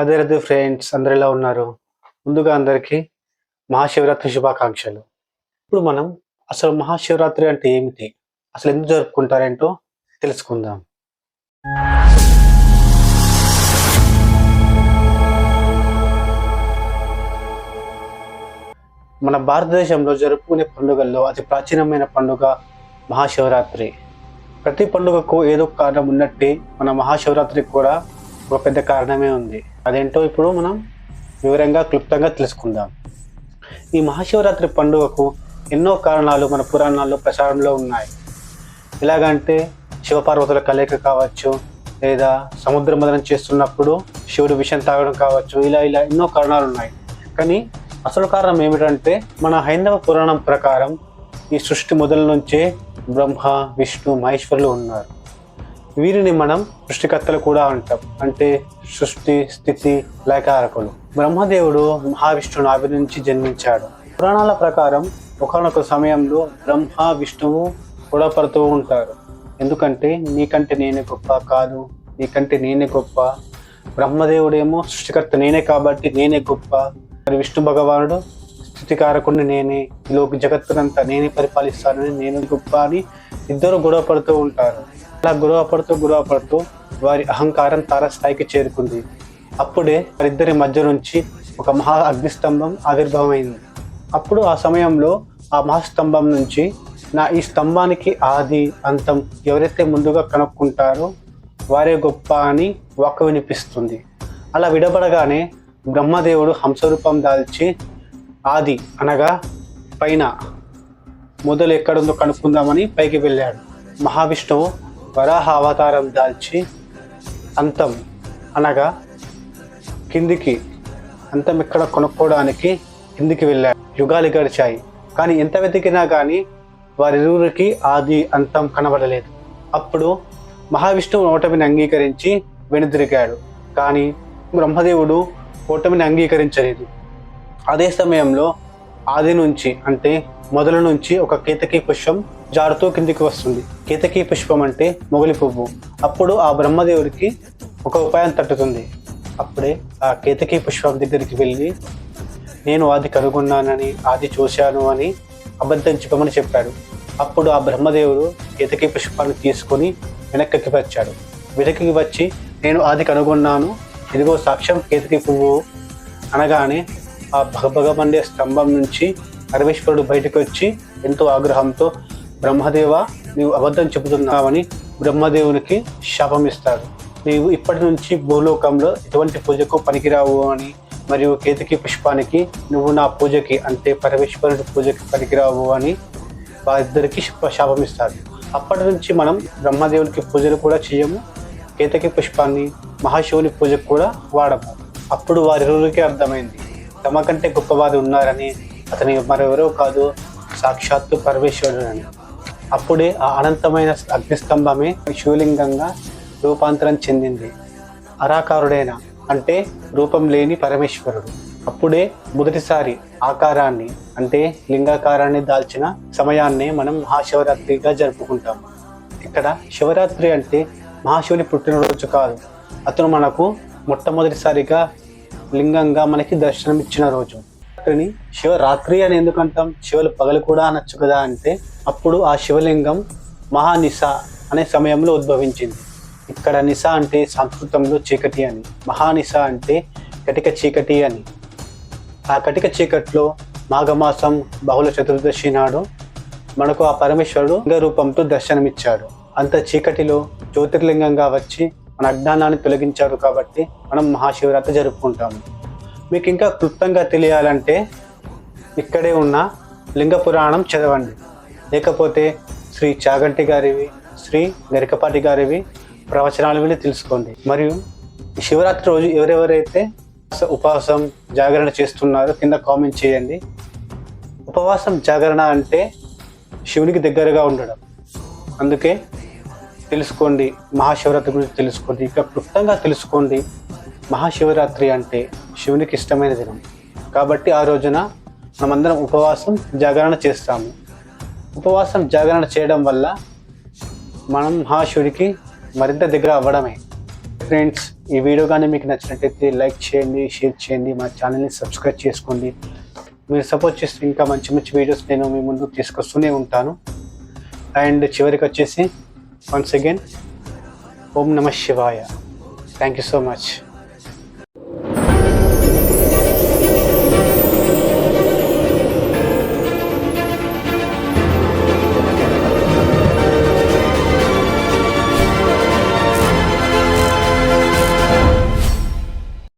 అదే రాధే ఫ్రెండ్స్ అందరు ఎలా ఉన్నారు. ముందుగా అందరికీ మహాశివరాత్రి శుభాకాంక్షలు. ఇప్పుడు మనం అసలు మహాశివరాత్రి అంటే ఏమిటి? అసలు ఎందుకు జరుపుకుంటారేంటో తెలుసుకుందాం. మన భారతదేశంలో జరుపుకునే పండుగల్లో అతి ప్రాచీనమైన పండుగ మహాశివరాత్రి. ప్రతి పండుగకు ఏదో కారణం ఉన్నట్టే మన మహాశివరాత్రి కూడా ఒక పెద్ద కారణమే ఉంది. అదేంటో ఇప్పుడు మనం వివరంగా క్లుప్తంగా తెలుసుకుందాం. ఈ మహాశివరాత్రి పండుగకు ఎన్నో కారణాలు మన పురాణాల్లో ప్రచారంలో ఉన్నాయి. ఎలాగంటే శివపార్వతుల కలయిక కావచ్చు లేదా సముద్ర మదనం చేస్తున్నప్పుడు శివుడు విషం తాగడం కావచ్చు ఇలా ఇలా ఎన్నో కారణాలు ఉన్నాయి. కానీ అసలు కారణం ఏమిటంటే మన హైందవ పురాణం ప్రకారం ఈ సృష్టి మొదల నుంచే బ్రహ్మ విష్ణు మహేశ్వరులు ఉన్నారు. వీరిని మనం సృష్టికర్తలు కూడా అంటాం. అంటే సృష్టి స్థితి లేఖారకులు బ్రహ్మదేవుడు మహావిష్ణువు నాభి జన్మించాడు. పురాణాల ప్రకారం ఒకనొక సమయంలో బ్రహ్మ విష్ణువు గొడవపడుతూ ఉంటారు. ఎందుకంటే నీకంటే నేనే గొప్ప కాదు. నీకంటే నేనే గొప్ప బ్రహ్మదేవుడేమో సృష్టికర్త నేనే కాబట్టి నేనే గొప్ప. మరి విష్ణు భగవానుడు స్థితికారకుడిని నేనే. ఈ లోక జగత్తునంతా నేనే పరిపాలిస్తానని నేను గొప్ప అని ఇద్దరు గొడవ పడుతూ ఉంటారు. అలా గొడవపడుతూ గొడవపడుతూ వారి అహంకారం తారస్థాయికి చేరుకుంది. అప్పుడే వారిద్దరి మధ్య నుంచి ఒక మహా అగ్నిస్తంభం ఆవిర్భావమైంది. అప్పుడు ఆ సమయంలో ఆ మహాస్తంభం నుంచి నా ఈ స్తంభానికి ఆది అంతం ఎవరైతే ముందుగా కనుక్కుంటారో వారే గొప్ప అని వాక్కు వినిపిస్తుంది. అలా విడబడగానే బ్రహ్మదేవుడు హంసరూపం దాల్చి ఆది అనగా పైన మొదలు ఎక్కడుందో కనుక్కుందామని పైకి వెళ్ళాడు. మహావిష్ణువు వరాహ అవతారం దాల్చి అంతం అనగా కిందికి అంతం ఎక్కడ కొనుక్కోవడానికి కిందికి వెళ్ళాడు. యుగాలు గడిచాయి. కానీ ఎంత వెతికినా కానీ వారిరువురికి ఆది అంతం కనబడలేదు. అప్పుడు మహావిష్ణువు ఓటమిని అంగీకరించి వెనుదిరిగాడు. కానీ బ్రహ్మదేవుడు ఓటమిని అంగీకరించలేదు. అదే సమయంలో ఆది నుంచి అంటే మొదల నుంచి ఒక కేతకీ పుష్పం జారుతూ కిందికి వస్తుంది. కేతకీ పుష్పం అంటే మొగలి పువ్వు. అప్పుడు ఆ బ్రహ్మదేవుడికి ఒక ఉపాయం తట్టుతుంది. అప్పుడే ఆ కేతకీ పుష్పం దగ్గరికి వెళ్ళి నేను ఆది కనుగొన్నానని ఆది చూశాను అని అబద్ధం చెప్పమని చెప్పాడు. అప్పుడు ఆ బ్రహ్మదేవుడు కేతకీ పుష్పాన్ని తీసుకొని వెనక్కి వచ్చాడు. వెనక్కి వచ్చి నేను ఆది కనుగొన్నాను. ఇదిగో సాక్ష్యం కేతకీ పువ్వు. అనగానే ఆ భగభగమండే స్తంభం నుంచి పరమేశ్వరుడు బయటకు వచ్చి ఎంతో ఆగ్రహంతో బ్రహ్మదేవ నీవు అబద్ధం చెబుతున్నావని బ్రహ్మదేవునికి శాపం ఇస్తాడు నీవు ఇప్పటి నుంచి భూలోకంలో ఎటువంటి పూజకు పనికిరావు అని మరియు కేతకి పుష్పానికి నువ్వు నా పూజకి అంటే పరమేశ్వరుడి పూజకి పనికిరావు అని వారిద్దరికి శాపం ఇస్తాడు అప్పటి నుంచి మనం బ్రహ్మదేవునికి పూజలు కూడా చేయము కేతకి పుష్పాన్ని మహాశివుని పూజకు కూడా వాడము. అప్పుడు వారి వారిరువురికి అర్థమైంది. తమ కంటే గొప్పవారు ఉన్నారని అతని మరెవరో కాదు సాక్షాత్తు పరమేశ్వరుడు అని అప్పుడే ఆ అనంతమైన అగ్నిస్తంభమే శివలింగంగా రూపాంతరం చెందింది. అరాకారుడైన అంటే రూపం లేని పరమేశ్వరుడు. అప్పుడే మొదటిసారి ఆకారాన్ని అంటే లింగాకారాన్ని దాల్చిన సమయాన్నే మనం మహాశివరాత్రిగా జరుపుకుంటాం. ఇక్కడ శివరాత్రి అంటే మహాశివుని పుట్టినరోజు కాదు. అతను మనకు మొట్టమొదటిసారిగా లింగంగా మనకి దర్శనం ఇచ్చిన రోజు. రాత్రిని శివరాత్రి అని ఎందుకు అంటాం శివులు పగలు కూడా అనొచ్చు కదా అంటే అప్పుడు ఆ శివలింగం మహానిస అనే సమయంలో ఉద్భవించింది. ఇక్కడ నిస అంటే సంస్కృతంలో చీకటి అని మహానిస అంటే కటిక చీకటి అని. ఆ కటిక చీకట్లో మాఘమాసం బహుళ చతుర్దశి నాడు మనకు ఆ పరమేశ్వరుడు లింగ రూపంతో దర్శనమిచ్చాడు. అంత చీకటిలో జ్యోతిర్లింగంగా వచ్చి మన అజ్ఞానాన్ని తొలగించారు కాబట్టి మనం మహాశివరాత్రి జరుపుకుంటాము. మీకు ఇంకా క్లుప్తంగా తెలియాలంటే ఇక్కడే ఉన్న లింగ పురాణం చదవండి. లేకపోతే శ్రీ చాగంటి గారివి శ్రీ గరికపాటి గారివి ప్రవచనాలు విని తెలుసుకోండి. మరియు శివరాత్రి రోజు ఎవరెవరైతే ఉపవాసం జాగరణ చేస్తున్నారో కింద కామెంట్ చేయండి. ఉపవాసం జాగరణ అంటే శివునికి దగ్గరగా ఉండడం. అందుకే తెలుసుకోండి మహాశివరాత్రి గురించి తెలుసుకోండి. ఇంకా క్లుప్తంగా తెలుసుకోండి మహాశివరాత్రి అంటే శివునికి ఇష్టమైన దినం. కాబట్టి ఆ రోజున మనమందరం ఉపవాసం జాగరణ చేస్తాము. ఉపవాసం జాగరణ చేయడం వల్ల మనం మహాశివుడికి మరింత దగ్గర అవ్వడమే. ఫ్రెండ్స్ ఈ వీడియో కానీ మీకు నచ్చినట్టయితే లైక్ చేయండి షేర్ చేయండి మా ఛానల్ని సబ్స్క్రైబ్ చేసుకోండి. మీరు సపోర్ట్ చేస్తే ఇంకా మంచి మంచి వీడియోస్ నేను మీ ముందు తీసుకొస్తూనే ఉంటాను. అండ్ చివరికి వచ్చేసి వన్స్ అగైన్ ఓం నమ శివాయ. Thank you so much